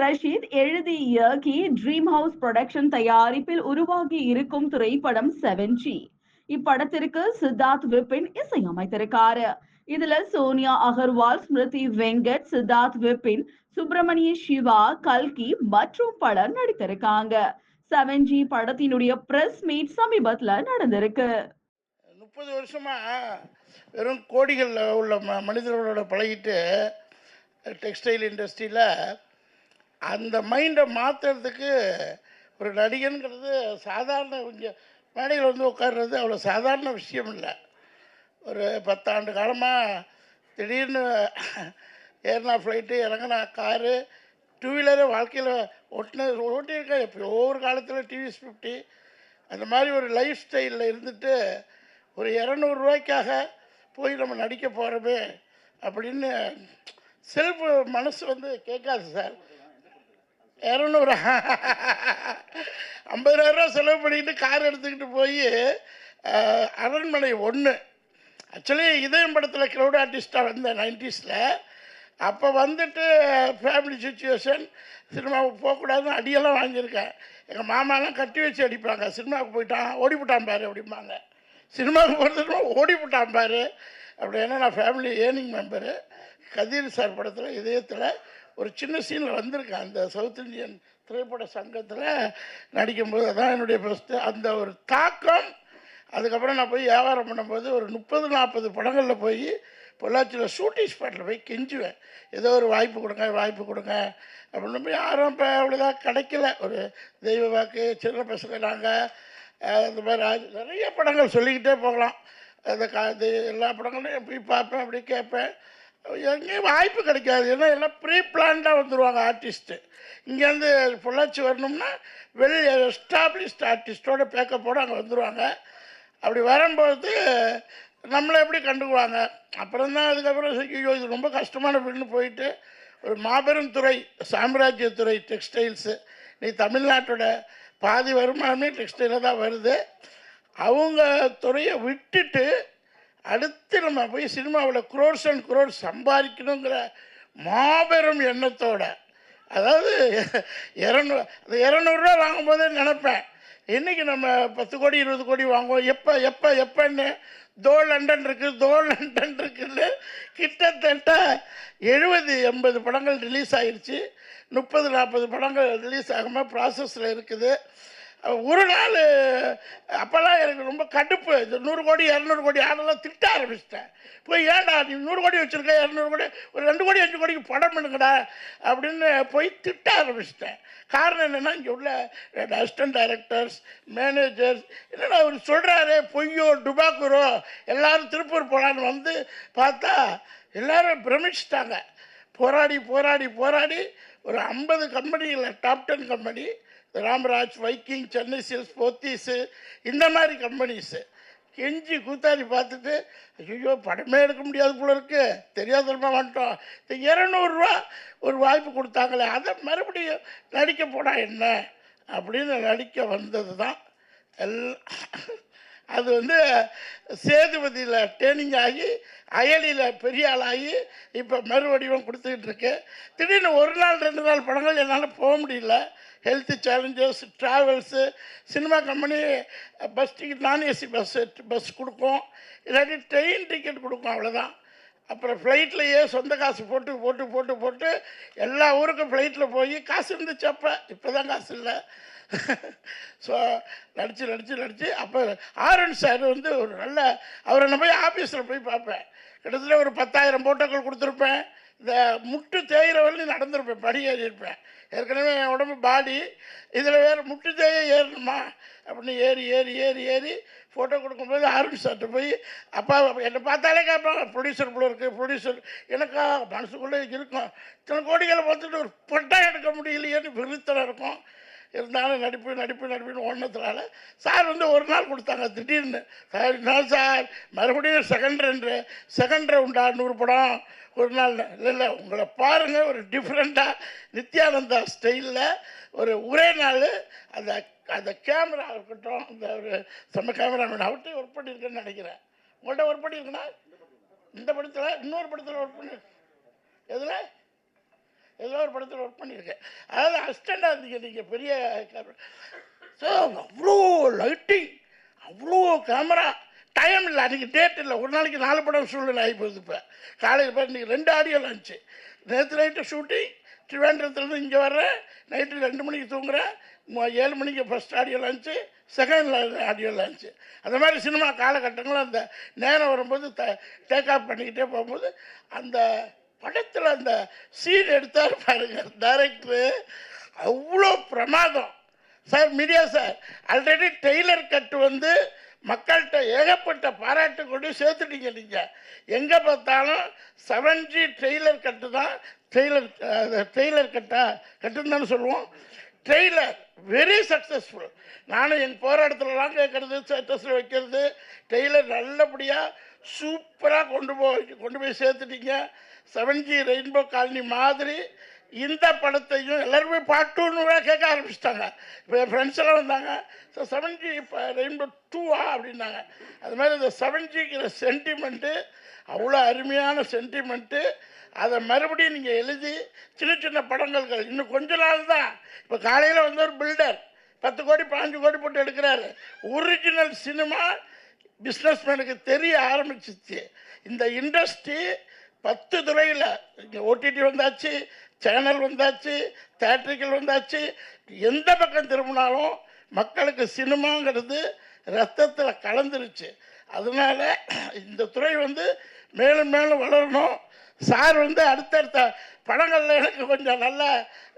ரஷீத் எழுதி இயக்கி dream house production தயாரிப்பில் உருவாகி இருக்கும் திரைப்படம் செவன்ஜி இப்படத்திற்கு சித்தார்த் விபின் இசையமைத்திருக்காரு. இதுல சோனியா அகர்வால் ஸ்மிருதி வெங்கட் சித்தார்த் விபின் சுப்பிரமணிய சிவா கல்கி மற்றும் பலர் நடித்திருக்காங்க. செவன்ஜி படத்தினுடைய பிரஸ் மீட் சமீபத்துல நடந்திருக்கு. முப்பது வருஷமா வெறும் கோடிகளில் உள்ள மனிதர்களோட பழகிட்டு டெக்ஸ்டைல் இண்டஸ்ட்ரியில் அந்த மைண்டை மாற்றுறதுக்கு ஒரு நடிகனுங்கிறது சாதாரண கொஞ்சம் மேடையில் வந்து உட்கார்றது அவ்வளோ சாதாரண விஷயம் இல்லை ஒரு பத்தாண்டு காலமாக திடீர்னு ஏறினா ஃப்ளைட்டு இறங்கினா காரு டூ வீலரு வாழ்க்கையில் ஒட்டின ஓட்டியிருக்கேன். எப்போ ஒவ்வொரு காலத்தில் டிவிஎஸ் ஃபிஃப்டி. அந்த மாதிரி ஒரு லைஃப் ஸ்டைலில் இருந்துட்டு ஒரு இரநூறுவாய்க்காக போய் நம்ம நடிக்க போகிறோமே அப்படின்னு செல்ஃப் மனசு வந்து கேட்காது சார். இரநூறு. ஐம்பதாயிரரூவா செலவு பண்ணிக்கிட்டு கார் எடுத்துக்கிட்டு போய் அரண்மனை ஒன்று ஆக்சுவலி இதயம் படத்தில் க்ரௌட் ஆர்டிஸ்ட்டாக வந்தேன் நைன்டிஸில் அப்போ வந்துட்டு ஃபேமிலி சுச்சுவேஷன் சினிமாவுக்கு போகக்கூடாதுன்னு அடியெல்லாம் வாங்கியிருக்கேன். எங்கள் மாமாலாம் கட்டி வச்சு அடிப்பாங்க. சினிமாவுக்கு போயிட்டான் ஓடிவிட்டான் பாரு அப்படிம்பாங்க. சினிமாவுக்கு போகிறதுனா ஓடிவிட்டான் பாரு. அப்படி ஏன்னா நான் family earning member Kathir sir படத்தில் இதயத்தில் ஒரு சின்ன சீனில் வந்திருக்கேன் அந்த சவுத் இந்தியன் திரைப்பட சங்கத்தில் நடிக்கும்போது அதான் என்னுடைய ஃபஸ்ட்டு அந்த ஒரு தாக்கம். அதுக்கப்புறம் நான் போய் வியாபாரம் பண்ணும்போது ஒரு முப்பது நாற்பது படங்களில் போய் பொள்ளாச்சியில் ஷூட்டிங் ஸ்பாட்டில் போய் கெஞ்சுவேன். ஏதோ ஒரு வாய்ப்பு கொடுங்க வாய்ப்பு கொடுங்க அப்படின்னு போய் யாரும் இப்போ அவ்வளோதான் கிடைக்கல. ஒரு தெய்வ வாக்கு சின்ன பசங்க நாங்கள் இந்த மாதிரி நிறைய படங்கள் சொல்லிக்கிட்டே போகலாம். அந்த கா எல்லா படங்களையும் போய் பார்ப்பேன் அப்படி கேட்பேன். எங்கேயும் வாய்ப்பு கிடைக்காது. ஏன்னா எல்லாம் ப்ரீ பிளான்டாக வந்துடுவாங்க ஆர்டிஸ்ட்டு இங்கேருந்து பொள்ளாச்சி வரணும்னா வெல் எஸ்டாப்ளிஷ்ட் ஆர்டிஸ்டோட பேக்கப்போடு அங்கே வந்துடுவாங்க அப்படி வரும்போது நம்மளை எப்படி கண்டுக்குவாங்க? அப்புறம் தான் அதுக்கப்புறம் ஐயோ இது ரொம்ப கஷ்டமான பின்னு போயிட்டு ஒரு மாபெரும் துறை சாம்ராஜ்யத்துறை டெக்ஸ்டைல்ஸு நீ தமிழ்நாட்டோட பாதி வருமானமே டெக்ஸ்டைலில் தான் வருது. அவங்க துறையை விட்டுட்டு அடுத்து நம்ம போய் சினிமாவில் குரோர்ஸ் அண்ட் குரோர்ஸ் சம்பாதிக்கணுங்கிற மாபெரும் எண்ணத்தோட. அதாவது இரநூறு அந்த இரநூறுவா வாங்கும்போதே நினப்பேன். இன்றைக்கி நம்ம பத்து கோடி இருபது கோடி வாங்குவோம். எப்போ எப்போ எப்போன்னு தோ லண்டன் இருக்குது தோ லண்டன் இருக்குன்னு கிட்டத்தட்ட எழுபது எண்பது படங்கள் ரிலீஸ் ஆகிடுச்சு முப்பது நாற்பது படங்கள் ரிலீஸ் ஆகாமல் ப்ராசஸில் இருக்குது. ஒரு நாள் அப்போல்லாம் எனக்கு ரொம்ப கடுப்பு. இது நூறு கோடி இரநூறு கோடி ஆடெல்லாம் திட்ட ஆரம்பிச்சிட்டேன். போய் ஏன்டா நீ நூறு கோடி வச்சுருக்க இரநூறு கோடி ஒரு ரெண்டு கோடி அஞ்சு கோடிக்கு படம் பண்ணுங்கடா அப்படின்னு போய் திட்ட ஆரம்பிச்சிட்டேன். காரணம் என்னென்னா இங்கே உள்ள அசிஸ்டன்ட் டைரக்டர்ஸ் மேனேஜர்ஸ் என்னடா அவர் சொல்கிறாரு பொய்யோ டுபாக்குரோ எல்லாரும் திருப்பூர் போகலான்னு வந்து பார்த்தா எல்லாரும் பிரமிச்சிட்டாங்க. போராடி போராடி போராடி ஒரு ஐம்பது கம்பெனியில் top ten company Ramraj Viking Chennai silks Pothys இந்த மாதிரி கம்பெனிஸு கெஞ்சி கூத்தாடி பார்த்துட்டு ஐயோ படமே எடுக்க முடியாது போல இருக்கு. தெரியாதனமா வந்துட்டோம். இந்த இரநூறுவா ஒரு வாய்ப்பு கொடுத்தாங்களே அதை மறுபடியும் நடிக்க போனால் என்ன? அப்படின்னு நடிக்க வந்தது தான் எல்லாம் அது வந்து சேதுபதியில் ட்ரைனிங் ஆகி அயலியில் பெரிய ஆளாகி இப்போ மறுவடிவம் கொடுத்துக்கிட்டு இருக்கு. திடீர்னு ஒரு நாள் ரெண்டு நாள் படங்கள் என்னால் போக முடியல. Health challenges travels cinema company bus ticket நான் ஏசி பஸ் பஸ் கொடுக்கும். இல்லாட்டி ட்ரெயின் டிக்கெட் கொடுக்கும் அவ்வளோதான் அப்புறம் ஃப்ளைட்லையே சொந்த காசு போட்டு போட்டு போட்டு போட்டு எல்லா ஊருக்கும் ஃப்ளைட்டில் போய் காசு இருந்துச்சு அப்போ. இப்போ தான் காசு இல்லை. ஸோ நடித்து நடித்து நடித்து அப்போ ஆரன் சார் வந்து ஒரு நல்ல அவரை நான் போய் ஆஃபீஸில் போய் பார்ப்பேன். கிட்டத்தட்ட ஒரு பத்தாயிரம் போட்டோக்கள் கொடுத்துருப்பேன். இந்த முட்டு தேயிற வரையும் நடந்திருப்பேன் படி ஏறி இருப்பேன் ஏற்கனவே என் உடம்பு பாடி இதில் வேறு முட்டு தேய ஏறணுமா? அப்படின்னு ஏறி ஏறி ஏறி ஏறி ஃபோட்டோ கொடுக்கும்போது ஆரம்பி சார்ட்ட போய் அப்பா என்னை பார்த்தாலே கேட்பாங்க ப்ரொடியூசர் போல இருக்குது ப்ரொடியூசர் எனக்கா மனசுக்குள்ளே இருக்கும். இத்தனை கோடிகளை பார்த்துட்டு ஒரு பொட்டா எடுக்க முடியலையேன்னு விருத்தம் இருக்கும். இருந்தாலும் நடிப்பு நடிப்பு நடிப்புன்னு ஒன்றதுனால சார் வந்து ஒரு நாள் கொடுத்தாங்க திடீர்னு. சார் என்ன சார்? மறுபடியும் செகண்ட் ரவுண்டு செகண்ட் ரவுண்டா நூறு படம். ஒரு நாள் இல்லை இல்லை உங்களை பாருங்கள் ஒரு டிஃப்ரெண்ட்டாக நித்யானந்தா ஸ்டைலில் ஒரு ஒரே நாள் அந்த அந்த கேமரா இருக்கட்டும் அந்த ஒரு செம்ம கேமராமேன் அவர்கிட்ட ஒர்க் பண்ணியிருக்கேன்னு நினைக்கிறேன். உங்கள்கிட்ட ஒர்க் பண்ணியிருக்கேன்னா இந்த படத்தில் இன்னொரு படத்தில் ஒர்க் பண்ணி எதில்? ஏதோ ஒரு படத்தில் ஒர்க் பண்ணியிருக்கேன். அதாவது அசிஸ்டண்டாக இருந்தீங்க நீங்கள் பெரிய ஸோ அவ்வளோ லைட்டிங் அவ்வளோ கேமரா டைம் இல்லை அன்றைக்கி டேட் இல்லை. ஒரு நாளைக்கு நாலு படம் சூழ்நிலை ஆகி போகுது இப்போ. காலையில் போய் இன்றைக்கி ரெண்டு ஆடியோ இருந்துச்சு நேற்று நைட்டு ஷூட்டிங் திருவேண்டரத்துலேருந்து இங்கே வர்றேன் நைட்டு ரெண்டு மணிக்கு தூங்குறேன் ஏழு மணிக்கு first audio launch second audio launch அந்த மாதிரி சினிமா காலகட்டங்களும் அந்த நேரம் வரும்போது த டேக் ஆஃப் பண்ணிக்கிட்டே போகும்போது அந்த படத்தில் அந்த சீன் எடுத்தார் பாருங்க டைரக்டரு அவ்வளோ பிரமாதம். Sir media sir already trailer cut வந்து மக்கள்கிட்ட ஏகப்பட்ட பாராட்டு கொண்டு சேர்த்துட்டீங்க நீங்கள் எங்கே பார்த்தாலும் செவன் ஜி ட்ரெய்லர் கட்டு தான் ட்ரெய்லர் ட்ரெய்லர் கட்டா கட்டுன்னு தானே சொல்லுவோம். ட்ரெய்லர் வெரி சக்ஸஸ்ஃபுல் நானும் என் போகிற இடத்துலலாம் கேட்குறது ஸ்டேட்டஸில் வைக்கிறது ட்ரெய்லர் நல்லபடியாக சூப்பராக கொண்டு போய் கொண்டு போய் சேர்த்துட்டீங்க. செவன் ஜி ரெயின்போ காலனி மாதிரி இந்த படத்தையும் எல்லாருமே பாட்டுன்னு கேட்க ஆரம்பிச்சிட்டாங்க. இப்போ என் ஃப்ரெண்ட்ஸ் எல்லாம் வந்தாங்க. ஸோ செவன் ஜி இப்போ ரெயின்போ டூவா அப்படின்னாங்க. அது மாதிரி இந்த செவன் ஜிங்கிற சென்டிமெண்ட்டு அவ்வளோ அருமையான சென்டிமெண்ட்டு அதை மறுபடியும் நீங்கள் எழுதி சின்ன சின்ன படங்கள்கள் இன்னும் கொஞ்ச நாள் தான். இப்போ காலையில் வந்து ஒரு பில்டர் பத்து கோடி பாஞ்சு கோடி போட்டு எடுக்கிறாரு. ஒரிஜினல் சினிமா பிஸ்னஸ்மேனுக்கு தெரிய ஆரம்பிச்சிச்சு. இந்த இண்டஸ்ட்ரி பத்து துறையில் இங்கே ஓடிடி வந்தாச்சு சேனல் வந்தாச்சு தேட்டரிக்கல் வந்தாச்சு. எந்த பக்கம் திரும்பினாலும் மக்களுக்கு சினிமாங்கிறது ரத்தத்தில் கலந்துருச்சு. அதனால இந்த துறை வந்து மேலும் மேலும் வளரணும். சார் வந்து அடுத்தடுத்த படங்களில் எனக்கு கொஞ்சம் நல்லா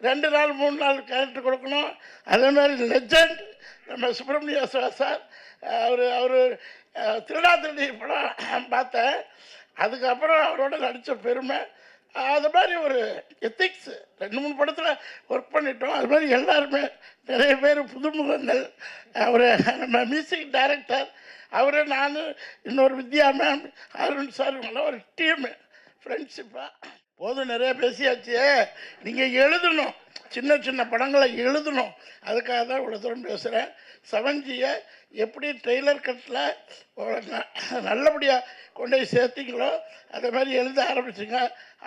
ரெண்டு நாள் மூணு நாள் கேரக்டர் கொடுக்கணும். அதே மாதிரி லெஜண்ட் நம்ம சுப்பிரமணிய சார் அவர் அவர் திருடாதிருடி படம் பார்த்தேன். அதுக்கப்புறம் அவரோட நடித்த பெருமை அது மாதிரி ஒரு எத்திக்ஸ் ரெண்டு மூணு படத்தில் ஒர்க் பண்ணிட்டோம். அது மாதிரி எல்லாருமே நிறைய பேர் புதுமுகங்கள் அவர் நம்ம மியூசிக் டைரக்டர் அவர் நான் இன்னொரு வித்யா மேம் அருண் சார் இவங்களாம் ஒரு டீமு ஃப்ரெண்ட்ஷிப்பாக போதும் நிறைய பேசியாச்சு. நீங்கள் எழுதணும். சின்ன சின்ன படங்களை எழுதணும். அதுக்காக தான் இவ்வளோ தூரம் பேசுகிறேன் செவன்ஜியை எப்படி ட்ரெய்லர் கட்டில் நல்லபடியாக கொண்டு போய் சேர்த்திங்களோ அதே மாதிரி எழுத ஆரம்பிச்சுங்க.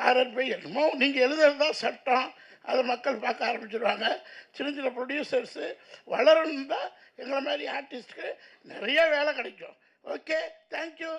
ஆர்ஆர் போய் என்னமோ நீங்கள் எழுதுறது தான் சட்டம். அதை மக்கள் பார்க்க ஆரம்பிச்சிருவாங்க. சின்ன சின்ன ப்ரொடியூசர்ஸு வளரணும் தான் எங்களை மாதிரி ஆர்டிஸ்ட்டுக்கு நிறைய வேலை கிடைக்கும். Okay thank you